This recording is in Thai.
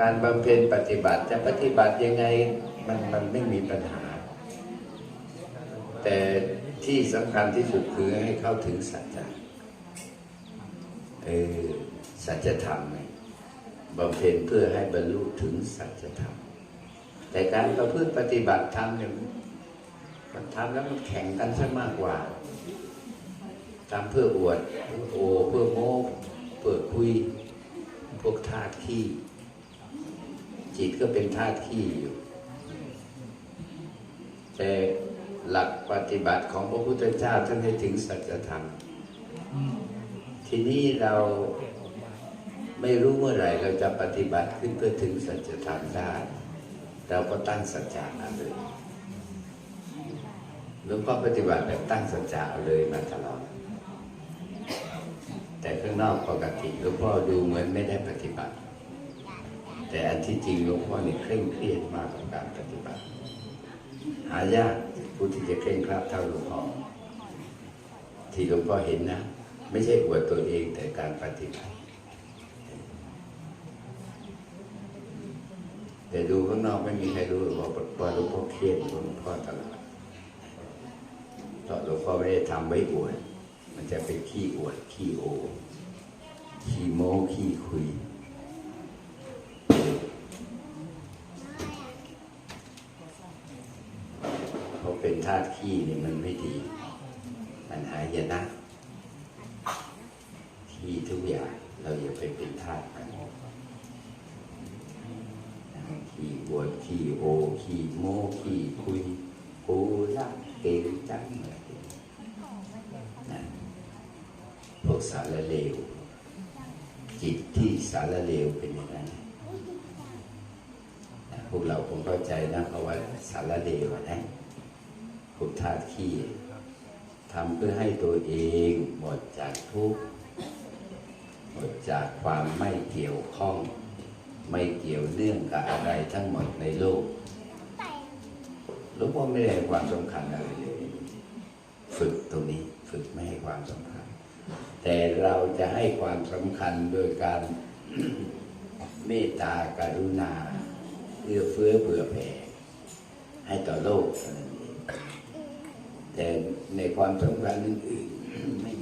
การบำเพ็ญปฏิบัติจะปฏิบัติยังไงมันมันไม่มีปัญหา แต่ที่สำคัญที่สุดคือให้เข้าถึงสัจจะเออสัจธรรมไงบำเพ็ญเพื่อให้บรรลุถึงสัจธรรม แต่การประพฤติปฏิบัติธรรมเนี่ยมันทำแล้วมันแข่งกันซะมากกว่าทำเพื่ออวดเพื่อโอเพื่อโม้เพื่อคุย พวกธาตุขี้ จิตก็เป็นธาตุขี้อยู่ แต่หลักปฏิบัติของพระพุทธเจ้าท่านให้ถึงสัจธรรม ทีนี้เราไม่รู้เมื่อไหร่เราจะปฏิบัติขึ้นเพื่อถึงสัจธรรมได้ เราก็ตั้งสัจจะเอาเลยหลวงพ่อปฏิบัติแบบตั้งสัจจะเอาเลยมาตลอด แต่ข้างนอกปกติหลวงพ่อดูเหมือนไม่ได้ปฏิบัติ แต่อันที่จริงหลวงพ่อเนี่เคร่งเครียดมากกับการปฏิบัติ หายากผู้ที่จะเคร่งครัดเท่าหลวงพ่อที่หลวงพ่อเห็นนะ ไม่ใช่อวดตัวเองแต่การปฏิบัติ แต่ดูข้างนอกไม่มีใครรู้หรอกว่าว่าหลวงพ่อเครียดหลวงพ่อตลอดเพราะหลวงพ่อไม่ได้ทำไว้อวดมันจะเป็นขี้อวดขี้โอขี้โม้ขี้คุย เป็นธาตุขี้นี่มันไม่ดี มันหายนะขี้ทุกอย่าง เราอย่าไปเป็นทาสมันขี้บวชขี้โอขี้โมขี้คุยกูรักเก่งจังเลยนะพวกสารเลว จิตที่สารเลวเป็นอย่างนั้นพวกเราคงเข้าใจนะเพราะว่าสารเลวอะนะ พวกธาตุขี้ทำเพื่อให้ตัวเองหมดจากทุกข์หมดจากความไม่เกี่ยวข้อง ไม่เกี่ยวเนื่องกับอะไรทั้งหมดในโลกหลวงพ่อไม่ได้ให้ความสำคัญอะไรเลยฝึกตรงนี้ฝึกไม่ให้ความสำคัญ แต่เราจะให้ความสำคัญโดยการเมตตากรุณาเอื้อเฟื้อเผื่อแผ่ให้ต่อโลกเท่านั้นเอง แต่ในความสำคัญอื่นๆไม่มี